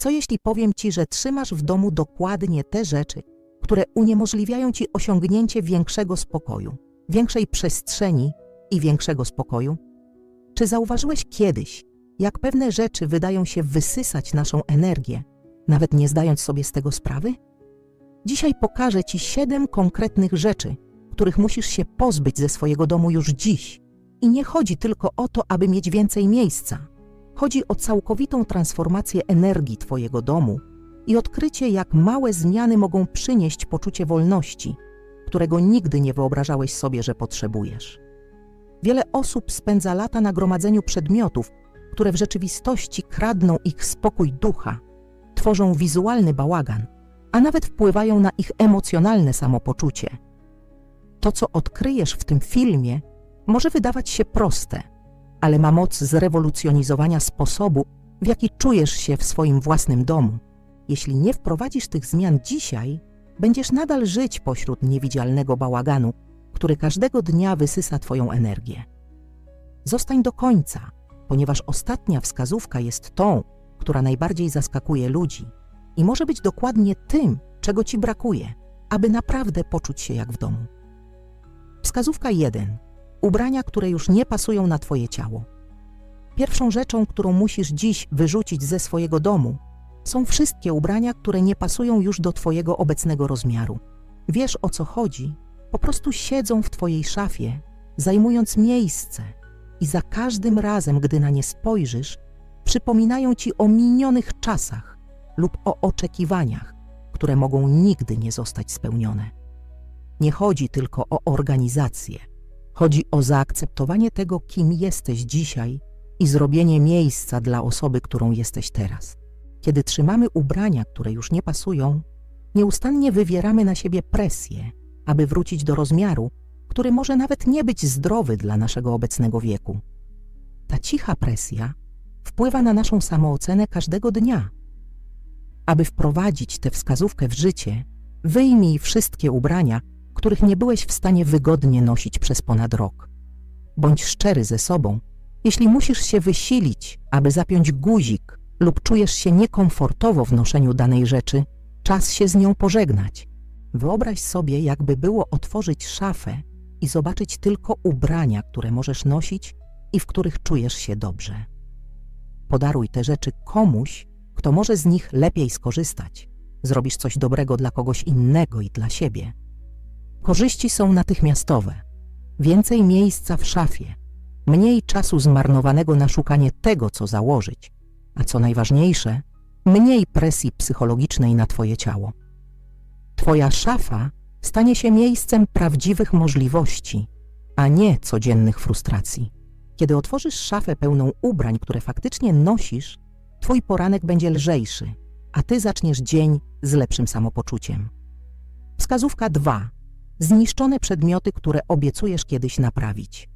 Co jeśli powiem ci, że trzymasz w domu dokładnie te rzeczy, które uniemożliwiają ci osiągnięcie większego spokoju, większej przestrzeni i większego spokoju? Czy zauważyłeś kiedyś, jak pewne rzeczy wydają się wysysać naszą energię, nawet nie zdając sobie z tego sprawy? Dzisiaj pokażę Ci siedem konkretnych rzeczy, których musisz się pozbyć ze swojego domu już dziś. I nie chodzi tylko o to, aby mieć więcej miejsca. Chodzi o całkowitą transformację energii Twojego domu i odkrycie, jak małe zmiany mogą przynieść poczucie wolności, którego nigdy nie wyobrażałeś sobie, że potrzebujesz. Wiele osób spędza lata na gromadzeniu przedmiotów, które w rzeczywistości kradną ich spokój ducha, tworzą wizualny bałagan, a nawet wpływają na ich emocjonalne samopoczucie. To, co odkryjesz w tym filmie, może wydawać się proste, ale ma moc zrewolucjonizowania sposobu, w jaki czujesz się w swoim własnym domu. Jeśli nie wprowadzisz tych zmian dzisiaj, będziesz nadal żyć pośród niewidzialnego bałaganu, który każdego dnia wysysa Twoją energię. Zostań do końca, ponieważ ostatnia wskazówka jest tą, która najbardziej zaskakuje ludzi i może być dokładnie tym, czego Ci brakuje, aby naprawdę poczuć się jak w domu. Wskazówka 1. Ubrania, które już nie pasują na Twoje ciało. Pierwszą rzeczą, którą musisz dziś wyrzucić ze swojego domu, są wszystkie ubrania, które nie pasują już do Twojego obecnego rozmiaru. Wiesz o co chodzi, po prostu siedzą w Twojej szafie, zajmując miejsce i za każdym razem, gdy na nie spojrzysz, przypominają Ci o minionych czasach lub o oczekiwaniach, które mogą nigdy nie zostać spełnione. Nie chodzi tylko o organizację. Chodzi o zaakceptowanie tego, kim jesteś dzisiaj i zrobienie miejsca dla osoby, którą jesteś teraz. Kiedy trzymamy ubrania, które już nie pasują, nieustannie wywieramy na siebie presję, aby wrócić do rozmiaru, który może nawet nie być zdrowy dla naszego obecnego wieku. Ta cicha presja wpływa na naszą samoocenę każdego dnia. Aby wprowadzić tę wskazówkę w życie, wyjmij wszystkie ubrania, których nie byłeś w stanie wygodnie nosić przez ponad rok. Bądź szczery ze sobą. Jeśli musisz się wysilić, aby zapiąć guzik lub czujesz się niekomfortowo w noszeniu danej rzeczy, czas się z nią pożegnać. Wyobraź sobie, jakby było otworzyć szafę i zobaczyć tylko ubrania, które możesz nosić i w których czujesz się dobrze. Podaruj te rzeczy komuś, kto może z nich lepiej skorzystać. Zrobisz coś dobrego dla kogoś innego i dla siebie. Korzyści są natychmiastowe. Więcej miejsca w szafie, mniej czasu zmarnowanego na szukanie tego, co założyć, a co najważniejsze, mniej presji psychologicznej na Twoje ciało. Twoja szafa stanie się miejscem prawdziwych możliwości, a nie codziennych frustracji. Kiedy otworzysz szafę pełną ubrań, które faktycznie nosisz, Twój poranek będzie lżejszy, a Ty zaczniesz dzień z lepszym samopoczuciem. Wskazówka 2. Zniszczone przedmioty, które obiecujesz kiedyś naprawić.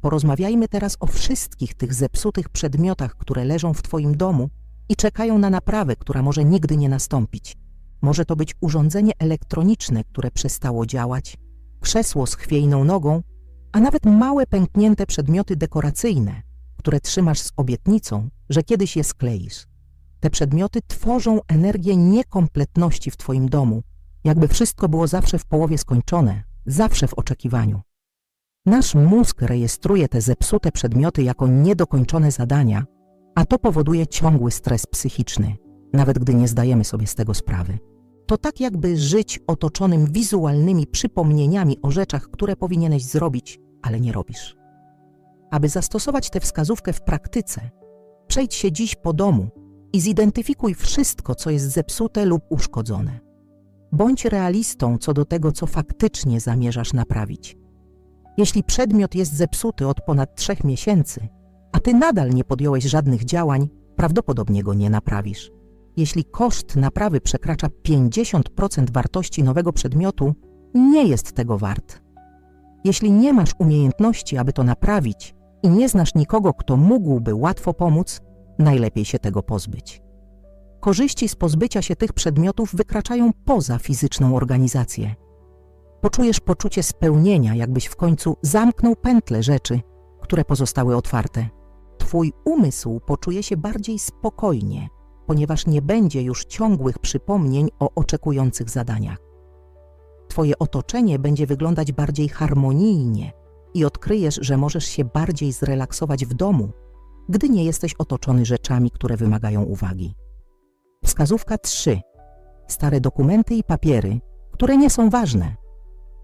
Porozmawiajmy teraz o wszystkich tych zepsutych przedmiotach, które leżą w Twoim domu i czekają na naprawę, która może nigdy nie nastąpić. Może to być urządzenie elektroniczne, które przestało działać, krzesło z chwiejną nogą, a nawet małe pęknięte przedmioty dekoracyjne, które trzymasz z obietnicą, że kiedyś je skleisz. Te przedmioty tworzą energię niekompletności w Twoim domu, jakby wszystko było zawsze w połowie skończone, zawsze w oczekiwaniu. Nasz mózg rejestruje te zepsute przedmioty jako niedokończone zadania, a to powoduje ciągły stres psychiczny, nawet gdy nie zdajemy sobie z tego sprawy. To tak jakby żyć otoczonym wizualnymi przypomnieniami o rzeczach, które powinieneś zrobić, ale nie robisz. Aby zastosować tę wskazówkę w praktyce, przejdź się dziś po domu i zidentyfikuj wszystko, co jest zepsute lub uszkodzone. Bądź realistą co do tego, co faktycznie zamierzasz naprawić. Jeśli przedmiot jest zepsuty od ponad trzech miesięcy, a ty nadal nie podjąłeś żadnych działań, prawdopodobnie go nie naprawisz. Jeśli koszt naprawy przekracza 50% wartości nowego przedmiotu, nie jest tego wart. Jeśli nie masz umiejętności, aby to naprawić i nie znasz nikogo, kto mógłby łatwo pomóc, najlepiej się tego pozbyć. Korzyści z pozbycia się tych przedmiotów wykraczają poza fizyczną organizację. Poczujesz poczucie spełnienia, jakbyś w końcu zamknął pętle rzeczy, które pozostały otwarte. Twój umysł poczuje się bardziej spokojnie, ponieważ nie będzie już ciągłych przypomnień o oczekujących zadaniach. Twoje otoczenie będzie wyglądać bardziej harmonijnie i odkryjesz, że możesz się bardziej zrelaksować w domu, gdy nie jesteś otoczony rzeczami, które wymagają uwagi. Wskazówka 3. Stare dokumenty i papiery, które nie są ważne.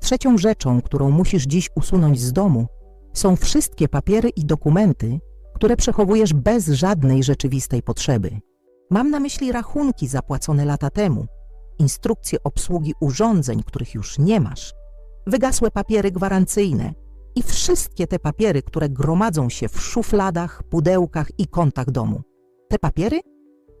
Trzecią rzeczą, którą musisz dziś usunąć z domu, są wszystkie papiery i dokumenty, które przechowujesz bez żadnej rzeczywistej potrzeby. Mam na myśli rachunki zapłacone lata temu, instrukcje obsługi urządzeń, których już nie masz, wygasłe papiery gwarancyjne i wszystkie te papiery, które gromadzą się w szufladach, pudełkach i kątach domu. Te papiery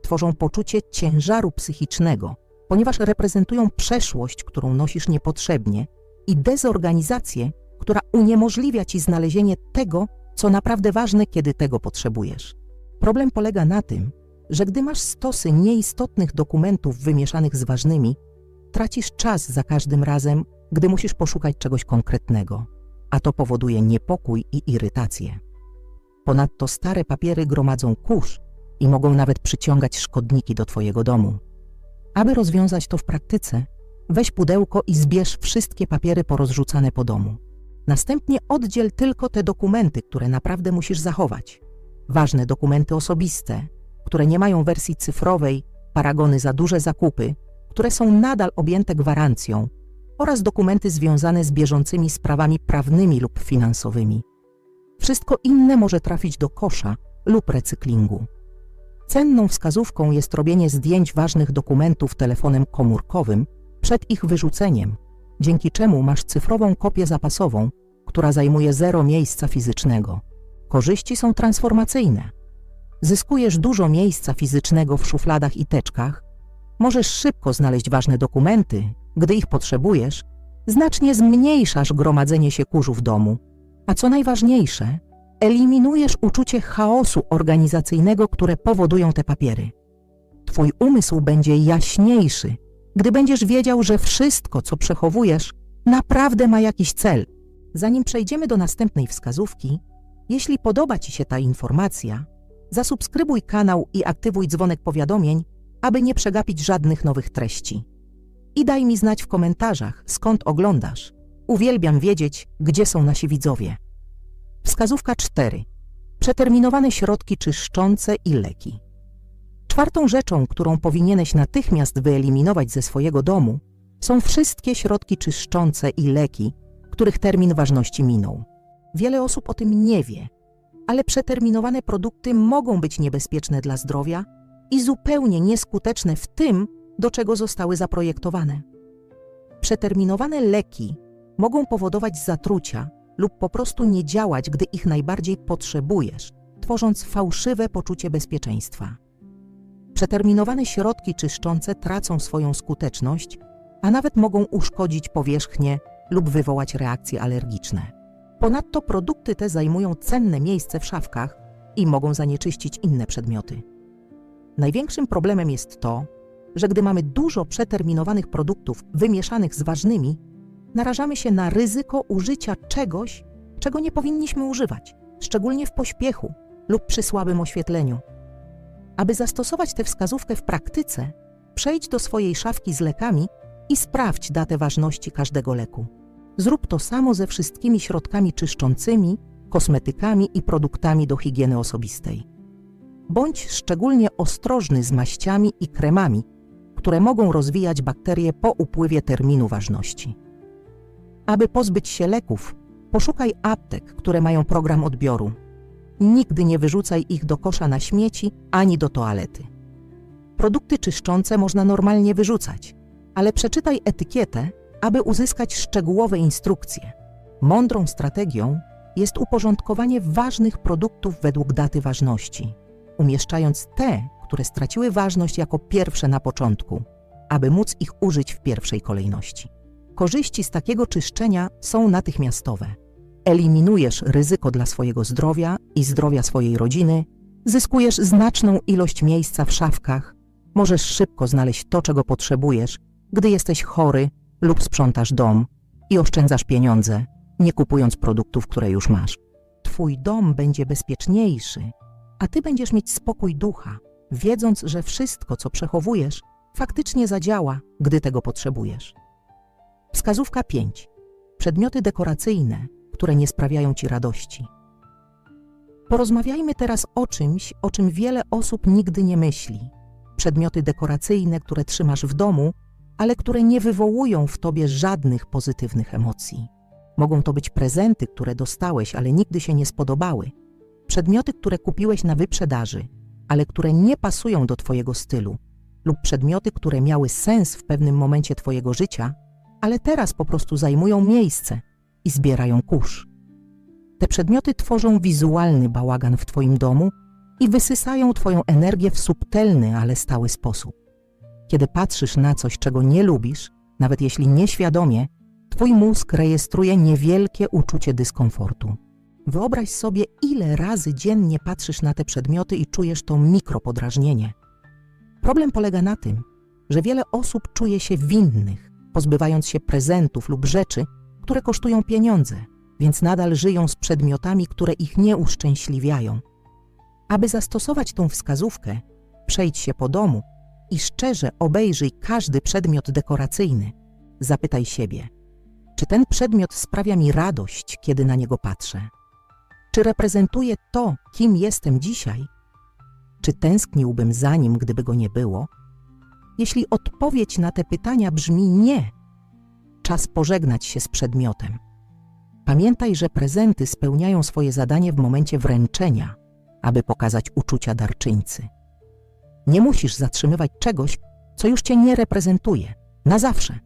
tworzą poczucie ciężaru psychicznego, ponieważ reprezentują przeszłość, którą nosisz niepotrzebnie i dezorganizację, która uniemożliwia ci znalezienie tego, co naprawdę ważne, kiedy tego potrzebujesz. Problem polega na tym, że gdy masz stosy nieistotnych dokumentów wymieszanych z ważnymi, tracisz czas za każdym razem, gdy musisz poszukać czegoś konkretnego, a to powoduje niepokój i irytację. Ponadto stare papiery gromadzą kurz i mogą nawet przyciągać szkodniki do Twojego domu. Aby rozwiązać to w praktyce, weź pudełko i zbierz wszystkie papiery porozrzucane po domu. Następnie oddziel tylko te dokumenty, które naprawdę musisz zachować. Ważne dokumenty osobiste, które nie mają wersji cyfrowej, paragony za duże zakupy, które są nadal objęte gwarancją oraz dokumenty związane z bieżącymi sprawami prawnymi lub finansowymi. Wszystko inne może trafić do kosza lub recyklingu. Cenną wskazówką jest robienie zdjęć ważnych dokumentów telefonem komórkowym przed ich wyrzuceniem, dzięki czemu masz cyfrową kopię zapasową, która zajmuje zero miejsca fizycznego. Korzyści są transformacyjne. Zyskujesz dużo miejsca fizycznego w szufladach i teczkach, możesz szybko znaleźć ważne dokumenty, gdy ich potrzebujesz, znacznie zmniejszasz gromadzenie się kurzu w domu, a co najważniejsze, eliminujesz uczucie chaosu organizacyjnego, które powodują te papiery. Twój umysł będzie jaśniejszy, gdy będziesz wiedział, że wszystko, co przechowujesz, naprawdę ma jakiś cel. Zanim przejdziemy do następnej wskazówki, jeśli podoba Ci się ta informacja, zasubskrybuj kanał i aktywuj dzwonek powiadomień, aby nie przegapić żadnych nowych treści. I daj mi znać w komentarzach, skąd oglądasz. Uwielbiam wiedzieć, gdzie są nasi widzowie. Wskazówka 4. Przeterminowane środki czyszczące i leki. Czwartą rzeczą, którą powinieneś natychmiast wyeliminować ze swojego domu, są wszystkie środki czyszczące i leki, których termin ważności minął. Wiele osób o tym nie wie, ale przeterminowane produkty mogą być niebezpieczne dla zdrowia i zupełnie nieskuteczne w tym, do czego zostały zaprojektowane. Przeterminowane leki mogą powodować zatrucia lub po prostu nie działać, gdy ich najbardziej potrzebujesz, tworząc fałszywe poczucie bezpieczeństwa. Przeterminowane środki czyszczące tracą swoją skuteczność, a nawet mogą uszkodzić powierzchnię lub wywołać reakcje alergiczne. Ponadto produkty te zajmują cenne miejsce w szafkach i mogą zanieczyścić inne przedmioty. Największym problemem jest to, że gdy mamy dużo przeterminowanych produktów wymieszanych z ważnymi, narażamy się na ryzyko użycia czegoś, czego nie powinniśmy używać, szczególnie w pośpiechu lub przy słabym oświetleniu. Aby zastosować tę wskazówkę w praktyce, przejdź do swojej szafki z lekami i sprawdź datę ważności każdego leku. Zrób to samo ze wszystkimi środkami czyszczącymi, kosmetykami i produktami do higieny osobistej. Bądź szczególnie ostrożny z maściami i kremami, które mogą rozwijać bakterie po upływie terminu ważności. Aby pozbyć się leków, poszukaj aptek, które mają program odbioru. Nigdy nie wyrzucaj ich do kosza na śmieci ani do toalety. Produkty czyszczące można normalnie wyrzucać, ale przeczytaj etykietę, aby uzyskać szczegółowe instrukcje. Mądrą strategią jest uporządkowanie ważnych produktów według daty ważności, umieszczając te, które straciły ważność jako pierwsze na początku, aby móc ich użyć w pierwszej kolejności. Korzyści z takiego czyszczenia są natychmiastowe. Eliminujesz ryzyko dla swojego zdrowia i zdrowia swojej rodziny, zyskujesz znaczną ilość miejsca w szafkach, możesz szybko znaleźć to, czego potrzebujesz, gdy jesteś chory lub sprzątasz dom i oszczędzasz pieniądze, nie kupując produktów, które już masz. Twój dom będzie bezpieczniejszy, a ty będziesz mieć spokój ducha, wiedząc, że wszystko, co przechowujesz, faktycznie zadziała, gdy tego potrzebujesz. Wskazówka 5. Przedmioty dekoracyjne, które nie sprawiają ci radości. Porozmawiajmy teraz o czymś, o czym wiele osób nigdy nie myśli. Przedmioty dekoracyjne, które trzymasz w domu, ale które nie wywołują w tobie żadnych pozytywnych emocji. Mogą to być prezenty, które dostałeś, ale nigdy się nie spodobały. Przedmioty, które kupiłeś na wyprzedaży, ale które nie pasują do twojego stylu. Lub przedmioty, które miały sens w pewnym momencie twojego życia, ale teraz po prostu zajmują miejsce i zbierają kurz. Te przedmioty tworzą wizualny bałagan w Twoim domu i wysysają Twoją energię w subtelny, ale stały sposób. Kiedy patrzysz na coś, czego nie lubisz, nawet jeśli nieświadomie, Twój mózg rejestruje niewielkie uczucie dyskomfortu. Wyobraź sobie, ile razy dziennie patrzysz na te przedmioty i czujesz to mikropodrażnienie. Problem polega na tym, że wiele osób czuje się winnych, pozbywając się prezentów lub rzeczy, które kosztują pieniądze, więc nadal żyją z przedmiotami, które ich nie uszczęśliwiają. Aby zastosować tą wskazówkę, przejdź się po domu i szczerze obejrzyj każdy przedmiot dekoracyjny. Zapytaj siebie, czy ten przedmiot sprawia mi radość, kiedy na niego patrzę? Czy reprezentuje to, kim jestem dzisiaj? Czy tęskniłbym za nim, gdyby go nie było? Jeśli odpowiedź na te pytania brzmi nie, czas pożegnać się z przedmiotem. Pamiętaj, że prezenty spełniają swoje zadanie w momencie wręczenia, aby pokazać uczucia darczyńcy. Nie musisz zatrzymywać czegoś, co już cię nie reprezentuje. Na zawsze.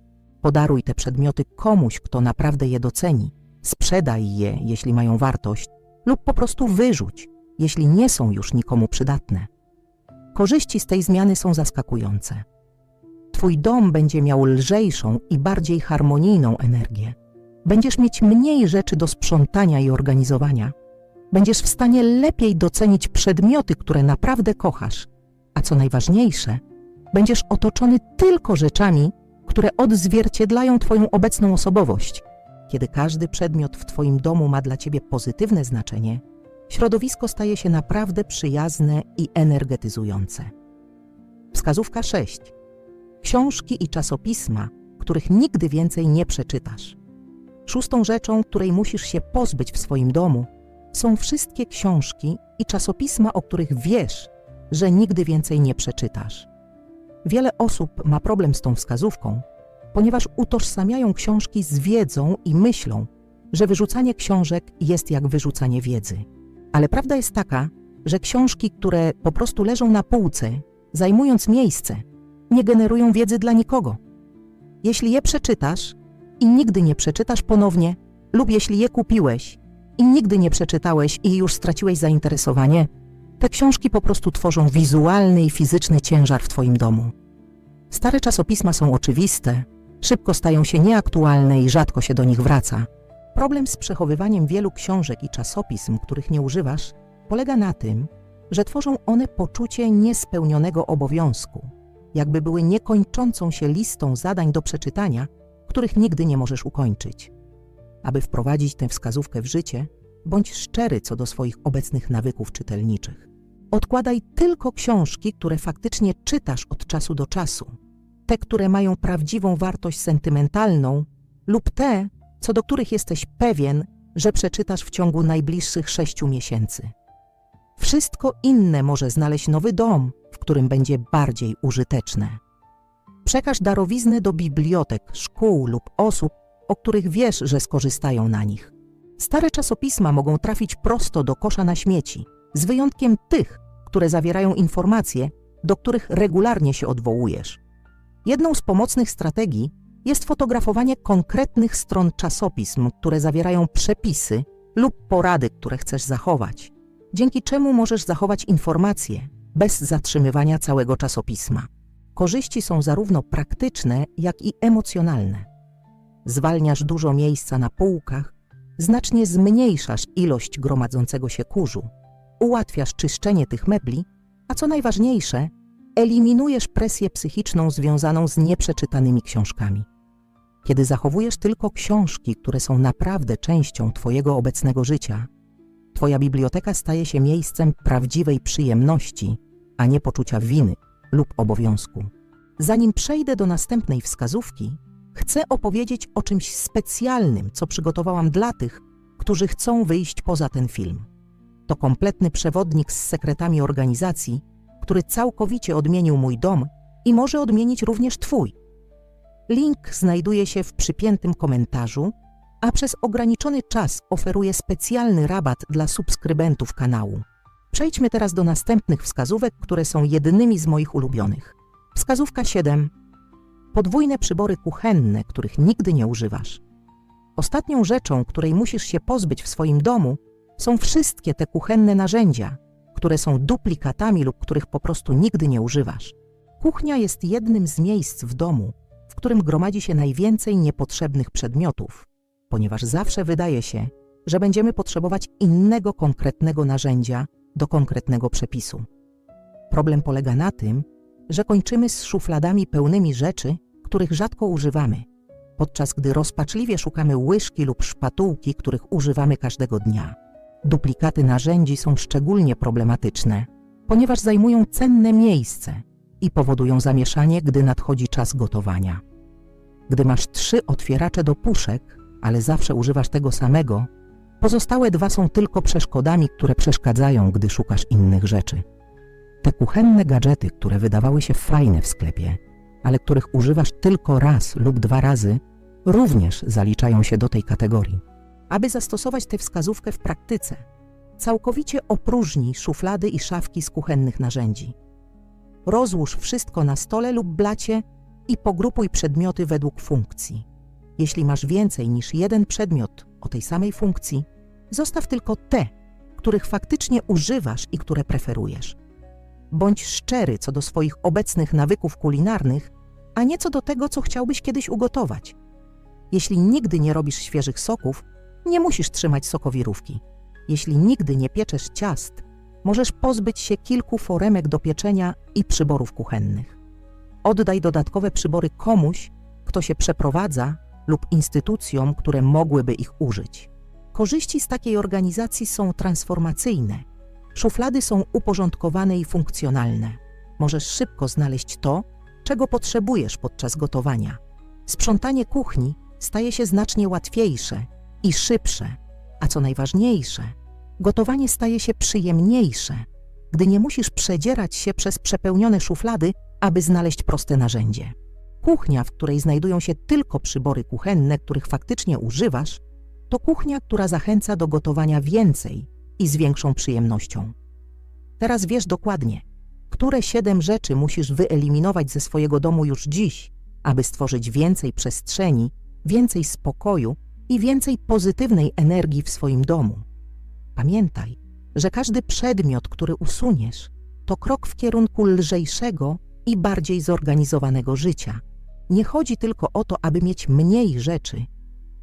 Podaruj te przedmioty komuś, kto naprawdę je doceni. Sprzedaj je, jeśli mają wartość, lub po prostu wyrzuć, jeśli nie są już nikomu przydatne. Korzyści z tej zmiany są zaskakujące. Twój dom będzie miał lżejszą i bardziej harmonijną energię. Będziesz mieć mniej rzeczy do sprzątania i organizowania. Będziesz w stanie lepiej docenić przedmioty, które naprawdę kochasz. A co najważniejsze, będziesz otoczony tylko rzeczami, które odzwierciedlają Twoją obecną osobowość. Kiedy każdy przedmiot w Twoim domu ma dla Ciebie pozytywne znaczenie, środowisko staje się naprawdę przyjazne i energetyzujące. Wskazówka 6. Książki i czasopisma, których nigdy więcej nie przeczytasz. Szóstą rzeczą, której musisz się pozbyć w swoim domu, są wszystkie książki i czasopisma, o których wiesz, że nigdy więcej nie przeczytasz. Wiele osób ma problem z tą wskazówką, ponieważ utożsamiają książki z wiedzą i myślą, że wyrzucanie książek jest jak wyrzucanie wiedzy. Ale prawda jest taka, że książki, które po prostu leżą na półce, zajmując miejsce, nie generują wiedzy dla nikogo. Jeśli je przeczytasz i nigdy nie przeczytasz ponownie, lub jeśli je kupiłeś i nigdy nie przeczytałeś i już straciłeś zainteresowanie, te książki po prostu tworzą wizualny i fizyczny ciężar w Twoim domu. Stare czasopisma są oczywiste, szybko stają się nieaktualne i rzadko się do nich wraca. Problem z przechowywaniem wielu książek i czasopism, których nie używasz, polega na tym, że tworzą one poczucie niespełnionego obowiązku, jakby były niekończącą się listą zadań do przeczytania, których nigdy nie możesz ukończyć. Aby wprowadzić tę wskazówkę w życie, bądź szczery co do swoich obecnych nawyków czytelniczych. Odkładaj tylko książki, które faktycznie czytasz od czasu do czasu, te, które mają prawdziwą wartość sentymentalną, lub te, co do których jesteś pewien, że przeczytasz w ciągu najbliższych sześciu miesięcy. Wszystko inne może znaleźć nowy dom, którym będzie bardziej użyteczne. Przekaż darowiznę do bibliotek, szkół lub osób, o których wiesz, że skorzystają na nich. Stare czasopisma mogą trafić prosto do kosza na śmieci, z wyjątkiem tych, które zawierają informacje, do których regularnie się odwołujesz. Jedną z pomocnych strategii jest fotografowanie konkretnych stron czasopism, które zawierają przepisy lub porady, które chcesz zachować, dzięki czemu możesz zachować informacje bez zatrzymywania całego czasopisma. Korzyści są zarówno praktyczne, jak i emocjonalne. Zwalniasz dużo miejsca na półkach, znacznie zmniejszasz ilość gromadzącego się kurzu, ułatwiasz czyszczenie tych mebli, a co najważniejsze, eliminujesz presję psychiczną związaną z nieprzeczytanymi książkami. Kiedy zachowujesz tylko książki, które są naprawdę częścią Twojego obecnego życia, Twoja biblioteka staje się miejscem prawdziwej przyjemności, a nie poczucia winy lub obowiązku. Zanim przejdę do następnej wskazówki, chcę opowiedzieć o czymś specjalnym, co przygotowałam dla tych, którzy chcą wyjść poza ten film. To kompletny przewodnik z sekretami organizacji, który całkowicie odmienił mój dom i może odmienić również Twój. Link znajduje się w przypiętym komentarzu, a przez ograniczony czas oferuję specjalny rabat dla subskrybentów kanału. Przejdźmy teraz do następnych wskazówek, które są jedynymi z moich ulubionych. Wskazówka 7. Podwójne przybory kuchenne, których nigdy nie używasz. Ostatnią rzeczą, której musisz się pozbyć w swoim domu, są wszystkie te kuchenne narzędzia, które są duplikatami lub których po prostu nigdy nie używasz. Kuchnia jest jednym z miejsc w domu, w którym gromadzi się najwięcej niepotrzebnych przedmiotów, ponieważ zawsze wydaje się, że będziemy potrzebować innego konkretnego narzędzia do konkretnego przepisu. Problem polega na tym, że kończymy z szufladami pełnymi rzeczy, których rzadko używamy, podczas gdy rozpaczliwie szukamy łyżki lub szpatułki, których używamy każdego dnia. Duplikaty narzędzi są szczególnie problematyczne, ponieważ zajmują cenne miejsce i powodują zamieszanie, gdy nadchodzi czas gotowania. Gdy masz trzy otwieracze do puszek, ale zawsze używasz tego samego, pozostałe dwa są tylko przeszkodami, które przeszkadzają, gdy szukasz innych rzeczy. Te kuchenne gadżety, które wydawały się fajne w sklepie, ale których używasz tylko raz lub dwa razy, również zaliczają się do tej kategorii. Aby zastosować tę wskazówkę w praktyce, całkowicie opróżnij szuflady i szafki z kuchennych narzędzi. Rozłóż wszystko na stole lub blacie i pogrupuj przedmioty według funkcji. Jeśli masz więcej niż jeden przedmiot o tej samej funkcji, zostaw tylko te, których faktycznie używasz i które preferujesz. Bądź szczery co do swoich obecnych nawyków kulinarnych, a nie co do tego, co chciałbyś kiedyś ugotować. Jeśli nigdy nie robisz świeżych soków, nie musisz trzymać sokowirówki. Jeśli nigdy nie pieczesz ciast, możesz pozbyć się kilku foremek do pieczenia i przyborów kuchennych. Oddaj dodatkowe przybory komuś, kto się przeprowadza lub instytucjom, które mogłyby ich użyć. Korzyści z takiej organizacji są transformacyjne. Szuflady są uporządkowane i funkcjonalne. Możesz szybko znaleźć to, czego potrzebujesz podczas gotowania. Sprzątanie kuchni staje się znacznie łatwiejsze i szybsze, a co najważniejsze, gotowanie staje się przyjemniejsze, gdy nie musisz przedzierać się przez przepełnione szuflady, aby znaleźć proste narzędzie. Kuchnia, w której znajdują się tylko przybory kuchenne, których faktycznie używasz, to kuchnia, która zachęca do gotowania więcej i z większą przyjemnością. Teraz wiesz dokładnie, które siedem rzeczy musisz wyeliminować ze swojego domu już dziś, aby stworzyć więcej przestrzeni, więcej spokoju i więcej pozytywnej energii w swoim domu. Pamiętaj, że każdy przedmiot, który usuniesz, to krok w kierunku lżejszego i bardziej zorganizowanego życia. Nie chodzi tylko o to, aby mieć mniej rzeczy,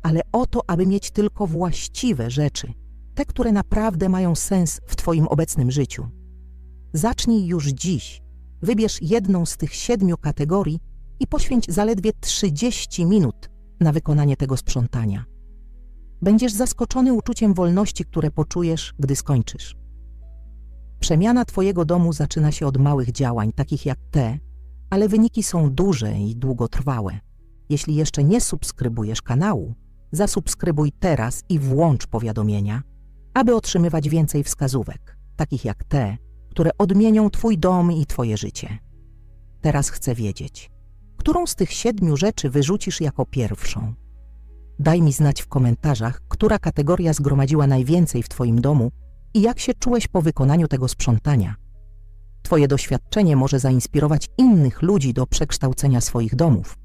ale o to, aby mieć tylko właściwe rzeczy, te, które naprawdę mają sens w Twoim obecnym życiu. Zacznij już dziś. Wybierz jedną z tych siedmiu kategorii i poświęć zaledwie 30 minut na wykonanie tego sprzątania. Będziesz zaskoczony uczuciem wolności, które poczujesz, gdy skończysz. Przemiana Twojego domu zaczyna się od małych działań, takich jak te, ale wyniki są duże i długotrwałe. Jeśli jeszcze nie subskrybujesz kanału, zasubskrybuj teraz i włącz powiadomienia, aby otrzymywać więcej wskazówek, takich jak te, które odmienią Twój dom i Twoje życie. Teraz chcę wiedzieć, którą z tych siedmiu rzeczy wyrzucisz jako pierwszą. Daj mi znać w komentarzach, która kategoria zgromadziła najwięcej w Twoim domu i jak się czułeś po wykonaniu tego sprzątania. Twoje doświadczenie może zainspirować innych ludzi do przekształcenia swoich domów.